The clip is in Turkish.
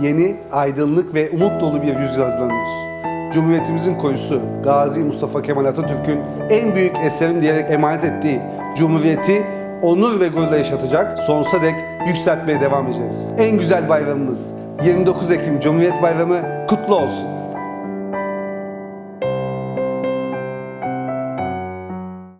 Yeni aydınlık ve umut dolu bir yüzyıl hazırlanıyoruz. Cumhuriyetimizin koyusu Gazi Mustafa Kemal Atatürk'ün en büyük eserim diyerek emanet ettiği Cumhuriyeti onur ve gururla yaşatacak, sonsuza dek yükseltmeye devam edeceğiz. En güzel bayramımız 29 Ekim Cumhuriyet Bayramı kutlu olsun.